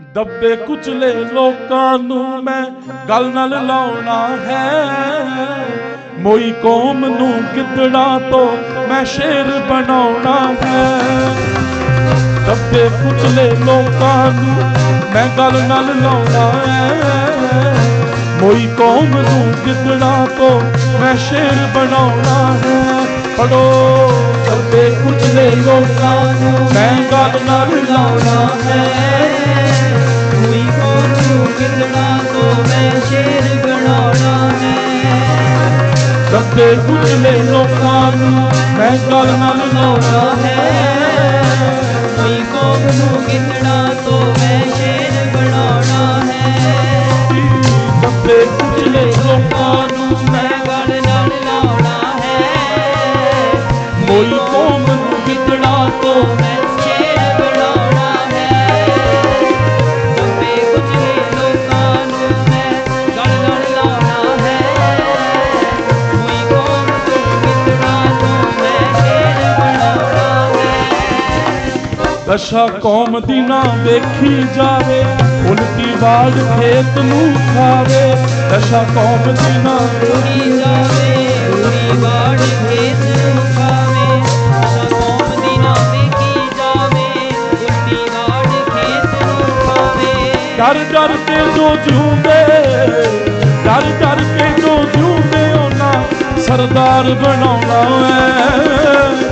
ਦੱਬੇ ਕੁਚਲੇ ਲੋਕਾਂ ਨੂੰ ਮੈਂ ਗੱਲ ਨਾਲ ਲਾਉਣਾ ਹੈ। ਮੋਈ ਕੌਮ ਨੂੰ ਗਿੱਦੜਾ ਤੋਂ ਮੈਂ ਸ਼ੇਰ ਬਣਾਉਣਾ ਹੈ। ਦੱਬੇ ਕੁਚਲੇ ਲੋਕਾਂ ਨੂੰ ਮੈਂ ਗੱਲ ਨਾਲ ਲਾਉਣਾ ਹੈ। ਮੋਈ ਕੌਮ ਨੂੰ ਗਿੱਦੜਾ ਤੋਂ ਮੈਂ ਸ਼ੇਰ ਬਣਾਉਣਾ ਹੈ। ਪੜੋ ਦੱਬੇ ਕੁਚਲੇ ਲੋਕਾਂ ਨੂੰ ਮੈਂ ਗੱਲ ਨਾਲ ਲਾਉਣਾ ਹੈ। ਗਿੱਦੜਾ ਤੋਂ ਮੈਂ ਸ਼ੇਰ ਬਣਾਉਣਾ ਹੈ ਦੱਬੇ ਕੁਚਲੇ ਲੋਕਾਂ ਨੂੰ ਮੈਂ ਗੱਲ ਨਾਲ ਲਾਉਣਾ ਹੈ ਕੋਈ ਕੌਮ ਨੂੰ ਗਿੱਦੜਾ ਤੋਂ ਮੈਂ ਸ਼ੇਰ ਬਣਾਉਣਾ ਹੈ ਦੱਬੇ ਕੁਚਲੇ ਲੋਕਾਂ ਨੂੰ ਮੈਂ ਗੱਲ ਨਾਲ ਲਾਉਣਾ ਹੈ ਮੋਈ ਕੌਮ ਨੂੰ ਗਿੱਦੜਾ ਤੋਂ ਦਸ਼ਾ ਕੌਮ ਦੀ ਨਾ ਦੇਖੀ ਜਾਵੇ, ਉਲਟੀ ਵਾੜ ਖੇਤ ਨੂੰ ਖਾਵੇ ਦਸ਼ਾ ਕੌਮ ਦੀ ਨਾ ਉੜੀ ਜਾਵੇ ਉੜੀ ਬਾੜ ਖੇਤ ਨੂੰ ਖਾਵੇ ਅਸ਼ਾ ਕੌਮ ਦੀ ਨਾ ਵੇਖੀ ਜਾਵੇ ਉੜੀ ਬਾੜ ਖੇਤ ਨੂੰ ਖਾਵੇ ਡਰ ਡਰ ਕੇ ਜੋ ਜਿਉਂਦੇ, ਡਰ ਡਰ ਕੇ ਜੋ ਜਿਉਂਦੇ ਉਹਨਾਂ ਸਰਦਾਰ ਬਣਾਉਣਾ ਹੈ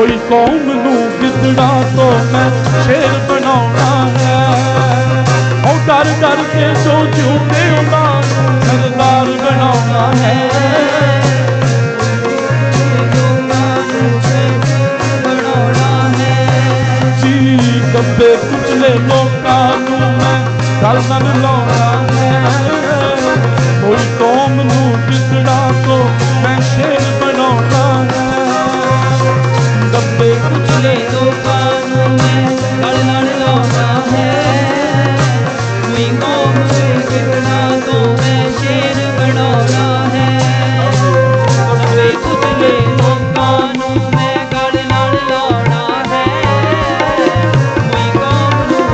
ਮੋਈ ਕੌਮ ਨੂੰ ਗਿੱਦੜਾ ਤੋਂ ਮੈਂ ਸ਼ੇਰ ਬਣਾਉਣਾ ਹੈ। ਉਹ ਡਰ ਡਰ ਕੇ ਜੋ ਜਿਉਂਦੇ ਉਹਨਾਂ ਸਰਦਾਰ ਬਣਾਉਣਾ ਹੈ। ਲੋਕਾਂ ਜੀ ਦੱਬੇ ਕੁਚਲੇ ਲੋਕਾਂ ਨੂੰ ਮੈਂ ਗੱਲ ਲਾਉਣਾ ਹੈ। ਕੋਈ ਕੌਮ ਨੂੰ ਗਿੱਦੜਾ ਤੋਂ ਮੈਂ ਸ਼ੇਰ ਦੱਬੇ ਲੋਕਾਂ ਨੂੰ ਮੈਂ ਗਲ ਨਾਲ ਲਾਉਣਾ ਹੈ। ਕੋਈ ਕੌਮ ਨੂੰ ਤੋਂ ਮੈਂ ਸ਼ੇਰ ਬਣਾਉਣਾ ਹੈ। ਦੱਬੇ ਕੁਚਲੇ ਲੋਕਾਂ ਨੂੰ ਮੈਂ ਗਲ ਨਾਲ ਲਾਉਣਾ ਹੈ। ਕੋਈ ਕੌਮ ਨੂੰ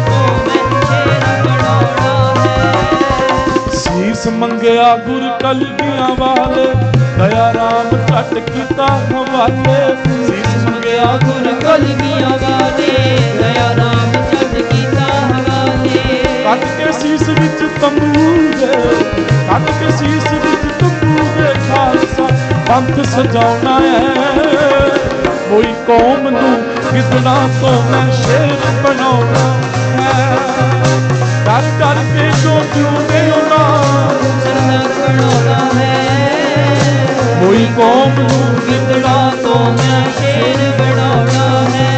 ਤੋਂ ਮੈਂ ਸ਼ੇਰ ਬਣਾਉਣਾ ਹੈ। ਸੀਸ ਮੰਗਿਆ ਗੁਰ ਕਲਗੀਆਂ ਵਾਲੇ ਦਇਆ ਰਾਮ ਛੱਟ ਕੀਤਾ ਹਵਾਲੇ। ਸੀਸ ਮੰਗਿਆ ਗੁਰ ਕਲਗੀਆਂ ਵਾਲੇ ਦਇਆ ਨਾਮ ਜਦ ਕੀਤਾ ਹਵਾਲੇ। ਕੱਟ ਕੇ ਸੀਸ ਵਿੱਚ ਤੰਬੂ ਦੇ ਕੱਟ ਕੇ ਸੀਸ ਵਿੱਚ ਤੰਬੂ ਦੇ ਖਾਲਸਾ। ਪੰਥ ਸਜਾਉਣਾ ਹੈ। ਕੋਈ ਕੌਮ ਨੂੰ ਕਿਤਨਾ ਤੋਂ ਮੈਂ ਸ਼ੇਰ ਬਣਾਉਣਾ। ਨੂੰ ਗਿੱਦੜਾ ਤੋਂ ਮੈਂ ਸ਼ੇਰ ਬਣਾਉਣਾ ਹੈ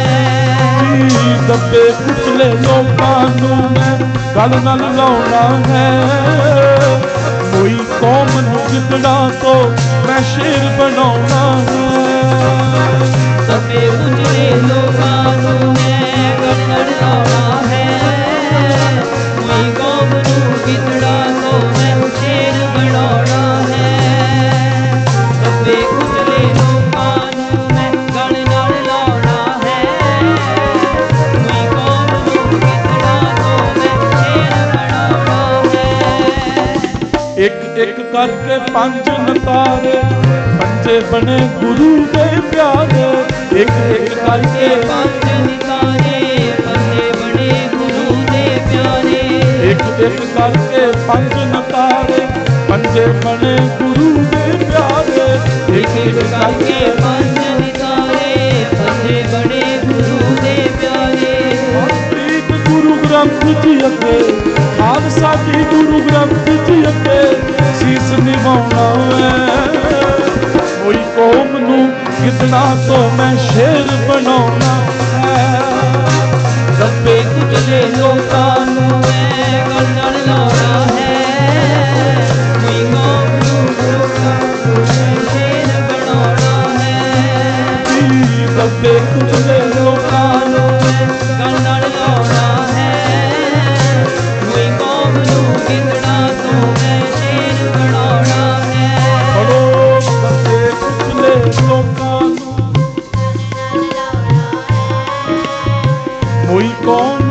ਦੱਬੇ ਕੁਚਲੇ ਲੋਕਾਂ ਨੂੰ ਮੈਂ ਗੱਲ ਨਾਲ ਲਾਉਣਾ ਹੈ। ਕੋਈ ਕੌਮ ਨੂੰ ਜਿੱਦੜਾ ਤੋਂ ਮੈਂ ਸ਼ੇਰ ਬਣਾਉਣਾ ਹੈ। ਸਭੇ ਇੱਕ ਇੱਕ ਕਰਕੇ ਪੰਜ ਨਤਾਰੇ ਪੰਜੇ ਬਣੇ ਗੁਰੂ ਦੇ ਪਿਆਰੇ। ਇੱਕ ਇੱਕ ਕਰਕੇ ਪੰਜ ਨਿਤਾਰੇ ਪੰਜੇ ਬੜੇ ਗੁਰੂ ਦੇ ਪਿਆਰੇ। ਇੱਕ ਇੱਕ ਕਰਕੇ ਪੰਜ ਨਤਾਰੇ ਪੰਜੇ ਬਣੇ ਗੁਰੂ ਦੇ ਪਿਆਰੇ। ਇੱਕ ਇੱਕ ਕਰਕੇ ਪੰਜ ਨਿਤਾਰੇ ਪੰਜੇ ਬੜੇ ਗੁਰੂ ਦੇ ਪਿਆਰੇ। ਪ੍ਰੀਤ ਗੁਰੂ ਗ੍ਰੰਥ ਜੀ ਅੱਗੇ। ਆਪ ਸਾਡੀ ਗੁਰੂ ਗ੍ਰੰਥ ਜੀ ਅੱਗੇ। ਖਿਦਨਾ ਤੋਂ ਮੈਂ ਸ਼ੇਰ ਬਣਾਉਣਾ ਹੈ। ਦੱਬੇ ਕੁਚਲੇ ਲੋਕਾਂ ਨੂੰ ਮੈਂ ਗੰਡਣ ਲਾਉਣਾ ਹੈ। ਕੋਈ ਕੌਮ ਨੂੰ ਲੋਕਾਂ ਨੂੰ ਮੈਂ ਸ਼ੇਰ ਬਣਾਉਣਾ ਹੈ। ਦੱਬੇ ਕੁਚਲੇ ਲੋਕਾਂ Con